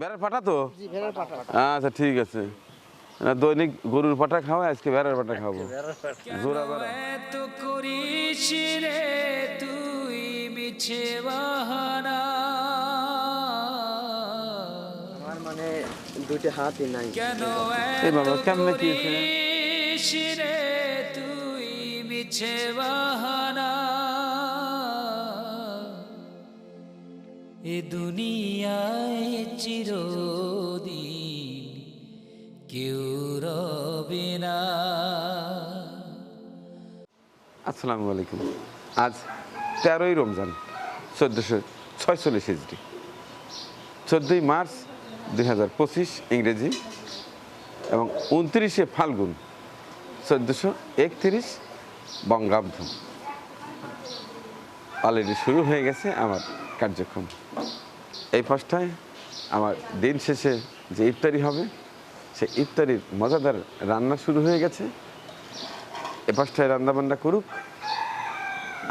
বেড়ার পাঠা তো? ভেড়ার আচ্ছা ঠিক আছে। দৈনিক গরুর পাঠা খাওয়া আজকে বেড়ার পাঠা খাব। জোড়া বেড়া। এত করিস রে তুই মিছে বাহানা? আমার মানে দুইটা হাতই নাই। কেন এই বাবা কি? রে তুই মিছে বাহানা? এ দুনিয়ায় চিরদিন কেউ রবে না। আসসালামু আলাইকুম। আজ তেরোই রমজান, চোদ্দোশো ছয়চল্লিশ হিজড়ি চোদ্দোই মার্চ দুই হাজার পঁচিশ ইংরেজি এবং উনত্রিশে ফাল্গুন চোদ্দোশো একত্রিশ বঙ্গাব্দ। অলরেডি শুরু হয়ে গেছে আমার কার্যক্রম। এই পাঁচটায় আমার দিন শেষে যে ইফতারি হবে সে ইফতারির মজাদার রান্না শুরু হয়ে গেছে। এ পাশটায় রান্নাবান্না করুক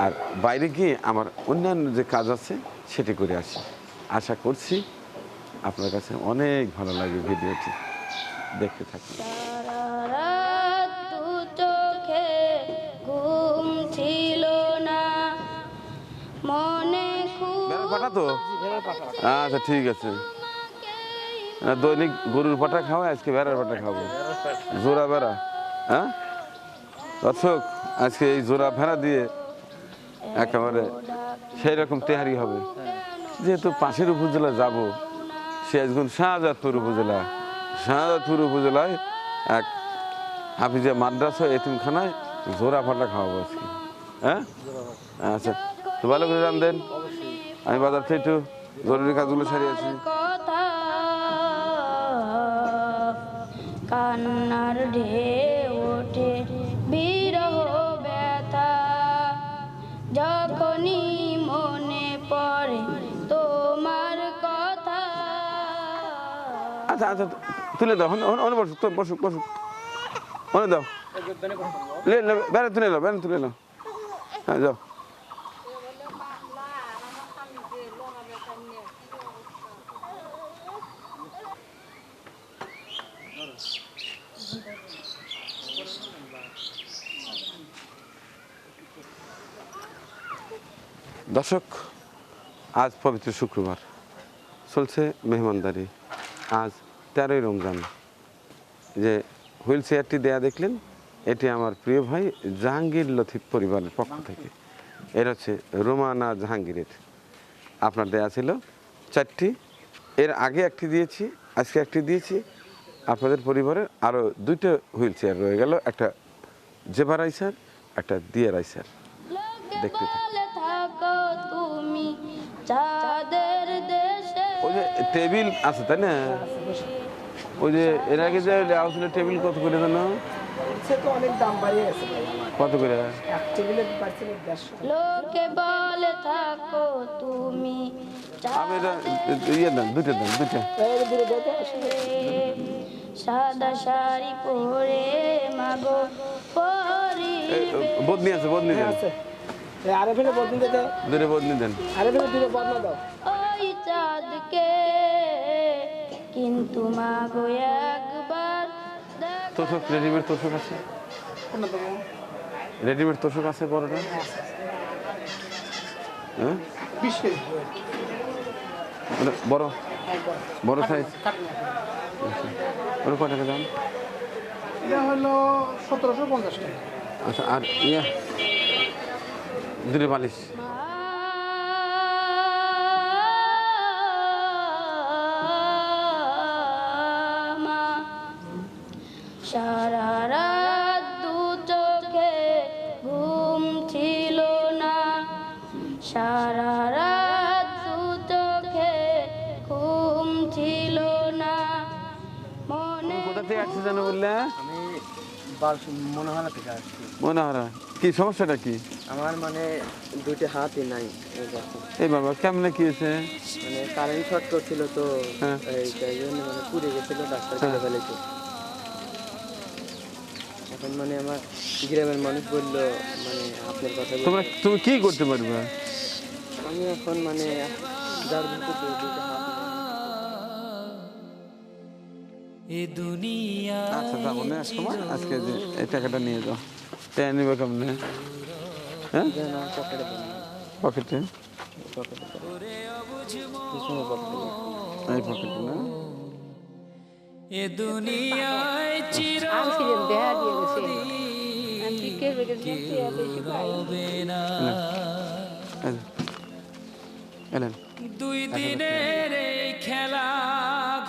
আর বাইরে গিয়ে আমার অন্যান্য যে কাজ আছে, সেটি করে আসি। আশা করছি আপনার কাছে অনেক ভালো লাগে ভিডিওটি। দেখতে থাকুন। তো? আচ্ছা ঠিক আছে। দৈনিক গরুর পাঠা খাওয়া আজকে বেড়ার পাঠা খাব। জোড়া বেড়া হ্যাঁ? দর্শক, আজকে এই জোড়া ভেড়া দিয়ে একেবারে সেই রকম তেহারি হবে। যেহেতু পাশের উপজেলা যাব সে আজগুন শাহজাদপুর উপজেলা। শাহজাদপুর উপজেলায় এক হাফিজা মাদ্রাসা এতিমখানায় জোড়া ফাটা খাওয়াবো আজকে হ্যাঁ? আচ্ছা তো ভালো করে রান দেন। আমি বাজার থেকে একটু জরুরি কাজগুলো সারিয়েছি কথা কান্নার ঢেউ ওঠে বিরহ ব্যথা। যখনই মনে পড়ে তোমার কথা। আচ্ছা আচ্ছা তুলে দাও অনে বসুক তো বসুক বসুক অনে দাও। বেড়ে তুলে নাও বেড়ে তুলে নাও। হ্যাঁ যাও। দর্শক, আজ পবিত্র শুক্রবার। চলছে মেহমানদারি। আজ তেরোই রমজান। যে হুইল চেয়ারটি দেয়া দেখলেন, এটি আমার প্রিয় ভাই জাহাঙ্গীর লথিফ পরিবারের পক্ষ থেকে। এর হচ্ছে রোমানা জাহাঙ্গীরের। আপনার দেয়া ছিল চারটি। এর আগে একটি দিয়েছি, আজকে একটি দিয়েছি। আপনাদের পরিবারের আরও দুইটা হুইল চেয়ার রয়ে গেল। একটা জেবা রাইসার একটা দিয়ে রাইসার দেখতে থাক। চাঁদের দেশে ওই যে টেবিল আছে তাই না? ওই যে এর আগে যে দেওয়া টেবিল কত করে জানো অনেক দাম বাড়িয়ে গেছে কত করে? এক টেবিলে পাচ্ছিল দেড়শো। লোকে বলে থাকো তুমি আমি ইয়ে দেন দুটো দেন দুটো। সাদা শাড়ি পরে মাগো পরি বদনি আছে বদনি আছে। আরে ফেলে বদলে দিতে দূরে বদনি দেন। আরে ফেলে দূরে বদলা দাও। ওই চাঁদকে কিন্তু মাগো একবার তোষক রেডিমেড তোষক আছে? রেডিমেড তোষক আছে বড়টা? হ্যাঁ বিশ কেজি। বড়। বড় সাইজ। টাকা দাম? এটা হলো সতেরোশো পঞ্চাশ টাকা। আচ্ছা আর ইয়ে? দূরে বালিশ। মা সারা রাত দু চোখে ঘুম ছিল না। সারা রাত দু চোখে ঘুম ছিল না। মনে কোথা থেকে আসছে জানো বললে আমি বাস থেকে আসছি। মনে হয় কি সমস্যাটা কি? আমার মানে দুইটা হাতই নাই এই বাবা কেমনে কি হয়েছে? মানে কারেন্ট শর্ট করছিল তো হ্যাঁ। এই জন্য মানে পুড়ে গেছিল ডাক্তার হ্যাঁ। করে ফেলেছে। এখন মানে আমার গ্রামের মানুষ বলল মানে আপনার কথা তোমরা তুমি কি করতে পারবে? আমি এখন মানে যার ভিতরে দুইটা হাত এ দুনিয়া আচ্ছা না আজকে যে এই টাকাটা নিয়ে যাও। টাকা নিবে কেমনে হ্যাঁ পকেটে এই পকেটে না এ দুনিয়ায় চির দুই দিনের এই খেলা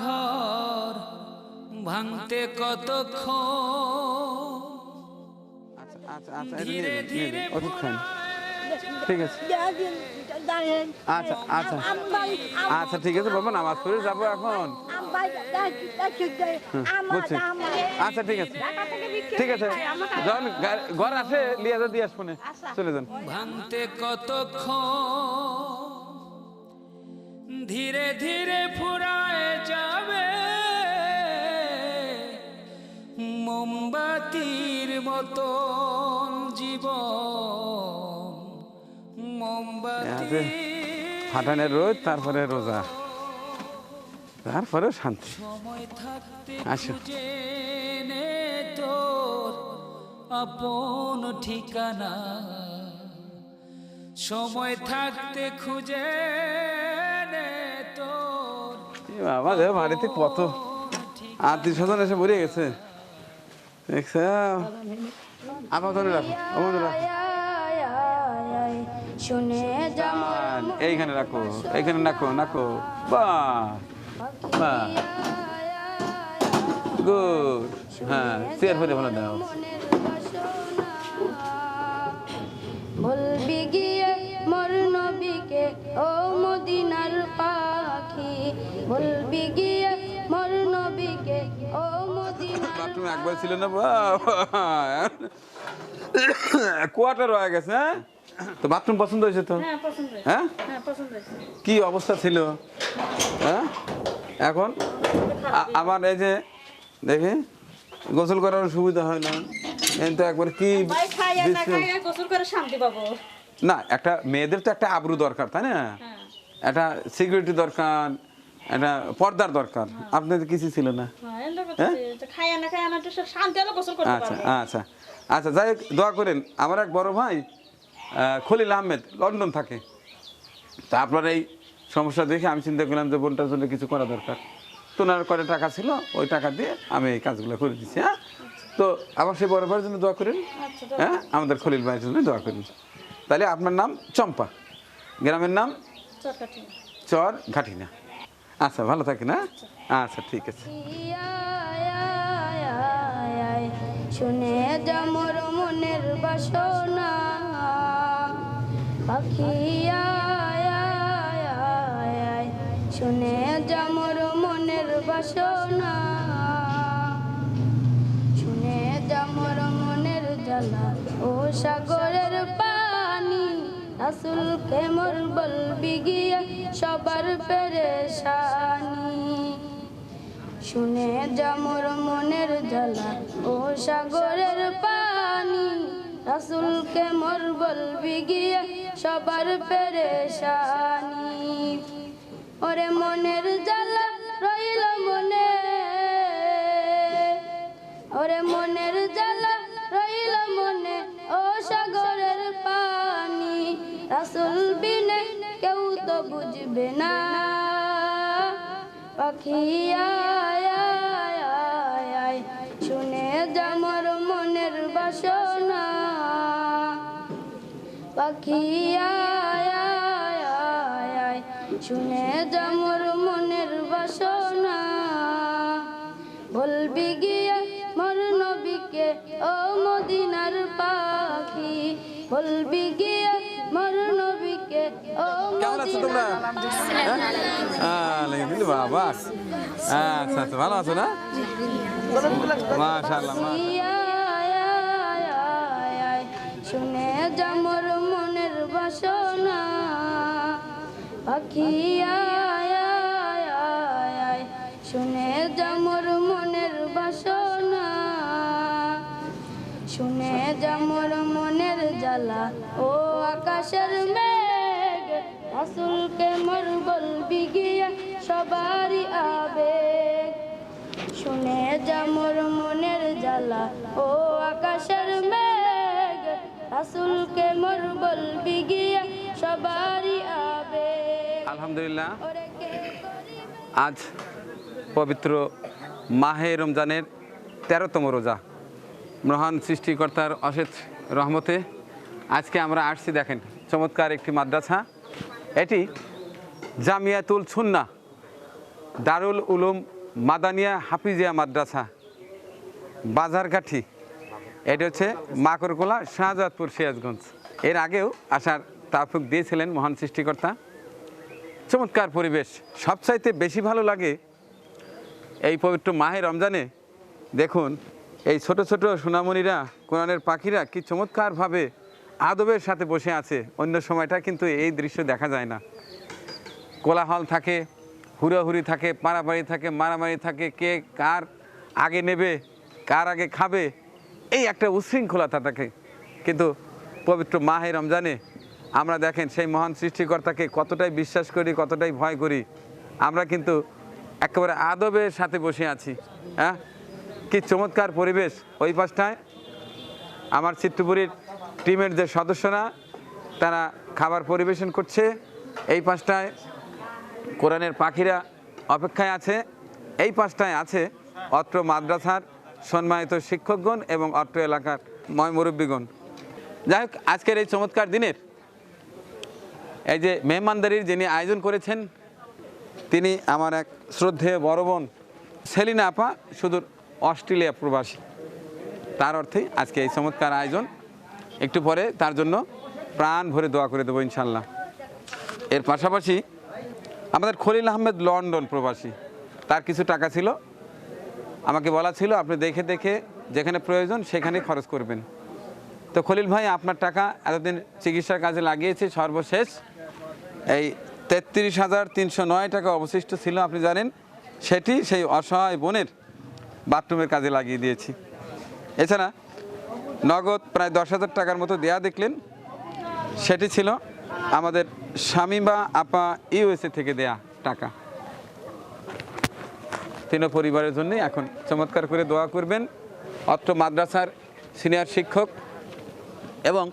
ঘর ভাঙতে কতক্ষণ আচ্ছা খান ঠিক আছে। আচ্ছা আচ্ছা। আচ্ছা ঠিক আছে বাবা নামাজ পড়ে যাব এখন। বুঝছি। আচ্ছা ঠিক আছে। ঠিক আছে। যখন ঘর আসে লিয়ে দিয়ে আসব চলে যান। ভাঙতে কতক্ষণ ধীরে ধীরে ফুরায় যাবে? মোমবাতির মতন মোমবাতি ফাটানের রোদ তারপরে রোজা। তারপরে শান্তি। আসো। আপন ঠিকানা। সময় থাকতে খুঁজে বাবা দেখ বাড়িতে কত আত্মীয় স্বজন এসে ভরে গেছে। দেখছ? আপাতত রাখো। আমাদের রাখো শুনে। যেমন এইখানে রাখো এইখানে রাখো রাখো বা বাহ। গুড হ্যাঁ চেয়ার ফেলে ভালো দাও। বলবি গিয়ে মোর নবীকে ও মদিনার পাখি। বলবি গিয়ে মোর নবীকে ও মদিনার বাথরুম একবার ছিল না কোয়ার্টার হয়ে গেছে হ্যাঁ? তো বাথরুম পছন্দ হয়েছে তো? হ্যাঁ কি অবস্থা ছিল? হ্যাঁ? এখন? আ- আমার এই যে দেখি গোসল করার সুবিধা হয় না। কিন্তু একবার কি না একটা মেয়েদের তো একটা আবরু দরকার তাই না? একটা সিকিউরিটি দরকার একটা পর্দার দরকার। আপনাদের কিছু ছিল না? হ্যাঁ হ্যাঁ? আচ্ছা আচ্ছা। আচ্ছা যাই হোক দোয়া করেন। আমার এক বড় ভাই খলিল আহমেদ লন্ডন থাকে। তা আপনার এই সমস্যা দেখে আমি চিন্তা করলাম যে বোনটার জন্য কিছু করা দরকার। তোনার কয়টা টাকা ছিল? ওই টাকা দিয়ে আমি এই কাজগুলো করে দিচ্ছি হ্যাঁ? তো আমার সেই বড় ভাইয়ের জন্য দোয়া করেন হ্যাঁ? আমাদের খলিল ভাইয়ের জন্য দোয়া করেন। তাহলে আপনার নাম চম্পা গ্রামের নাম? চর ঘাটিনা। আচ্ছা ভালো থাকেন হ্যাঁ? আচ্ছা। ঠিক আছে। শুনে মনের বাসনা। পাখি। শুনে যা মোর মনের বাসনা। শুনে যা মোর মনের জ্বালা। ও সাগরের পানি, রাসুলকে মোর বলবি গিয়ে সবার পেরেশানি। শুনে যা মোর মনের জ্বালা। ও সাগরের পানি, রাসুলকে মোর বলবি গিয়ে সবার পেরেশানি। ওরে মনের জ্বালা রইল মনে। ওরে মনের জ্বালা রইল মনে, ও সাগরের পানি। রাসুল বিনে কেউ তো বুঝবে না। পাখি পাখি আয়, আয়, শুনে যামর মনের বাসনা। বলবি গিয়া মোর নবীকে ও মদিনার পাখি। বলবি গিয়া মোর নবীকে ও কেমন আছো তোমরা? আলহামদুলিল্লাহ বাবা আচ্ছা আচ্ছা ভালো আছো না? মাশাআল্লাহ মা- শুনে যামর মনের বাসনা শুনে যামর মনের বাসনা। শুনে যামর মনের জ্বালা, ও আকাশের মেঘ। রাসুলকে মোর বলবি গিয়া সবারই আবেগ। শুনে যামর মনের জ্বালা, ও আকাশের মেঘ। রাসুলকে মোর বলবি গিয়া সবারই আবে আলহামদুলিল্লাহ। আজ পবিত্র মাহে রমজানের তেরোতম রোজা। মহান সৃষ্টিকর্তার অশেষ রহমতে আজকে আমরা আসছি দেখেন চমৎকার একটি মাদ্রাসা। এটি জামিয়াতুল সুন্না দারুল উলুম মাদানিয়া হাফিজিয়া মাদ্রাসা বাজারঘাটি। এটি হচ্ছে মাকড়কোলা শাহজাদপুর সিরাজগঞ্জ। এর আগেও আসার তাফুক দিয়েছিলেন মহান সৃষ্টিকর্তা। চমৎকার পরিবেশ। সবচাইতে বেশি ভালো লাগে এই পবিত্র মাহে রমজানে। দেখুন, এই ছোট ছোট সোনামণিরা, কোরআনের পাখিরা কি চমৎকারভাবে আদবের সাথে বসে আছে। অন্য সময়টা কিন্তু এই দৃশ্য দেখা যায় না। কোলাহল থাকে, হুড়োহুড়ি থাকে পাড়াপাড়ি থাকে, মারামারি থাকে, কে কার আগে নেবে, কার আগে খাবে এই একটা উশৃঙ্খলতা থাকে কিন্তু পবিত্র মাহে রমজানে আমরা দেখেন সেই মহান সৃষ্টিকর্তাকে কতটাই বিশ্বাস করি, কতটাই ভয় করি। আমরা কিন্তু একেবারে আদবের সাথে বসে আছি হ্যাঁ? কি চমৎকার পরিবেশ। ওই পাশটায় আমার চিত্তপুরীর টিমের যে সদস্যরা, তারা খাবার পরিবেশন করছে। এই পাশটায় কোরআনের পাখিরা অপেক্ষায় আছে। এই পাশটায় আছে অত্র মাদ্রাসার সম্মানিত শিক্ষকগণ এবং অত্র এলাকার ময় মুরব্বীগণ। যাই হোক আজকের এই চমৎকার দিনের এই যে মেহমানদারির যিনি আয়োজন করেছেন, তিনি আমার এক শ্রদ্ধেয় বড় বোন সেলিনা আপা, সুদূর অস্ট্রেলিয়া প্রবাসী। তার অর্থে আজকে এই চমৎকার আয়োজন। একটু পরে তার জন্য প্রাণ ভরে দোয়া করে দেবো ইনশাল্লাহ এর পাশাপাশি আমাদের খলিল আহমেদ লন্ডন প্রবাসী। তার কিছু টাকা ছিল আমাকে বলা ছিল, আপনি দেখে দেখে যেখানে প্রয়োজন সেখানে খরচ করবেন। তো খলিল ভাই, আপনার টাকা এতদিন চিকিৎসার কাজে লাগিয়েছে, সর্বশেষ। এই তেত্রিশ হাজার তিনশো নয় টাকা অবশিষ্ট ছিল, আপনি জানেন, সেটি সেই অসহায় বোনের বাথরুমের কাজে লাগিয়ে দিয়েছি। এছাড়া নগদ প্রায় দশ হাজার টাকার মতো দেয়া দেখলেন, সেটি ছিল আমাদের স্বামী বা আপা ইউএসএ থেকে দেয়া টাকা। তিন পরিবারের জন্যই এখন চমৎকার করে দোয়া করবেন। অত্র মাদ্রাসার সিনিয়র শিক্ষক এবং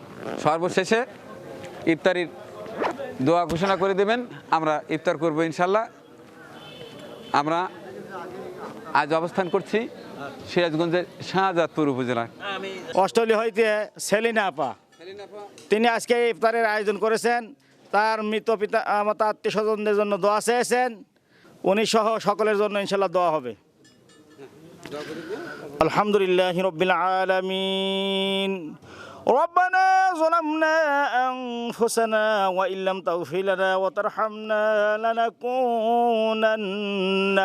সর্বশেষে ইফতারির দোয়া ঘোষণা করে দেবেন। আমরা ইফতার করব ইনশাল্লাহ আমরা আজ অবস্থান করছি সিরাজগঞ্জের শাহজাদপুর উপজেলায়। অস্ট্রেলিয়া হইতে সেলিনা আপা। তিনি আজকে ইফতারের আয়োজন করেছেন। তার মৃত পিতা মাতা আত্মীয় স্বজনদের জন্য দোয়া চেয়েছেন। উনি সহ সকলের জন্য ইনশাল্লাহ দোয়া হবে আলহামদুলিল্লাহ রবিল আলমিন ربنا ظلمنا أنفسنا وإن لم تغفر لنا وترحمنا لنكونن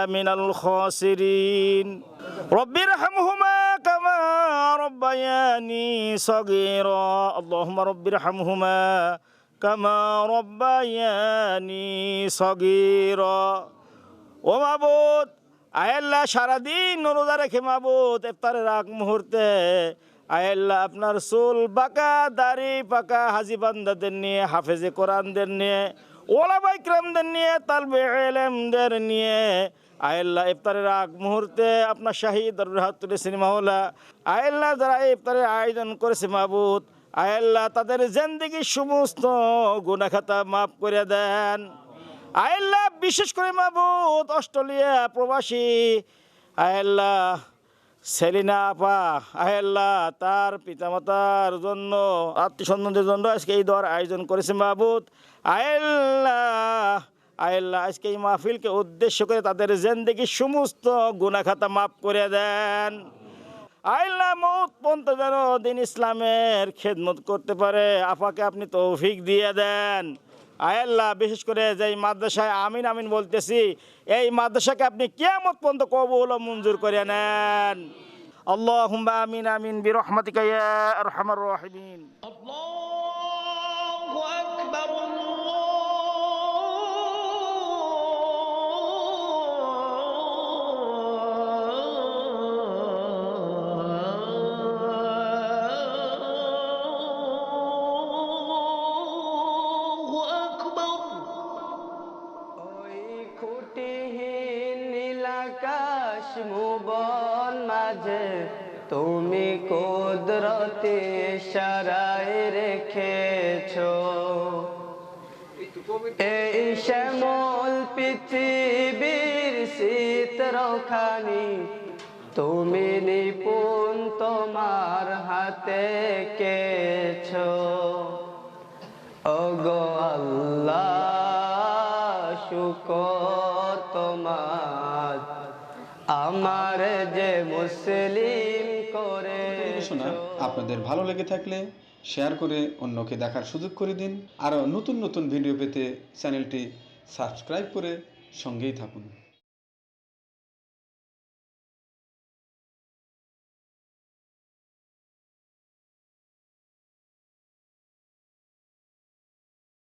من الخاسرين رب ارحمهما كما ربياني صغيرا اللهم رب ارحمهما كما ربياني صغيرا ও মাবুদ আয়াল্লাহ সারাদিন রোজা রেখে মাবুদ, ইফতারের আগ মুহূর্তে। আয়াল্লাহ আপনার চুল বাঁকা দাড়ি পাকা, হাজি বান্দাদের নিয়ে, হাফেজে কোরআনদের নিয়ে ওলাবাই ক্রামদের নিয়ে, তালবে এলেমদের নিয়ে। আয়াল্লাহ ইফতারের আগ মুহূর্তে আপনার শাহিদ রাহাত তুলেছেন মাওলা আয়াল্লাহ যারা ইফতারের আয়োজন করেছে মাবুদ আয়াল্লাহ তাদের জেন্দিগির সমস্ত গুণাখাতা মাফ করে দেন। আয়াল্লাহ বিশেষ করে মাবুদ অস্ট্রেলিয়া প্রবাসী। আয়াল্লাহ সেলিনা আপা আয়াল্লাহ তার পিতামাতার জন্য আত্মীয় স্বজনদের জন্য আজকে এই দোয়ার আয়োজন করেছে মাহবুদ আয়াল্লাহ আয়াল্লাহ আজকে এই মাহফিলকে উদ্দেশ্য করে তাদের জেন্দেগির সমস্ত গুণাখাতা মাফ করে দেন। আল্লাহ মত পন্থ যেন দিন ইসলামের খেদমত করতে পারে। আপাকে আপনি তৌফিক দিয়ে দেন। আয়াল্লাহ বিশেষ করে যে এই মাদ্রাসায় আমিন আমিন বলতেছি, এই মাদ্রাসাকে আপনি কেমন পর্যন্ত কবুল মঞ্জুর করে নেন। আল্লাহ আমিন আমিন, বিরহমাতিকা রহমান রহমিন। ওই আকাশ মুবন মাঝে, তুমি কুদরতি সারায় রেখেছো। এই শ্যামল পৃথিবীর শীতরখানি, তুমি নিপুণ তোমার হাতে কেছো। ওগো আল্লাহ, শুকর তোমার আমার যে মুসলিম করে পরিবেশনা আপনাদের ভালো লেগে থাকলে শেয়ার করে অন্যকে দেখার সুযোগ করে দিন। আরও নতুন নতুন ভিডিও পেতে চ্যানেলটি সাবস্ক্রাইব করে সঙ্গেই থাকুন।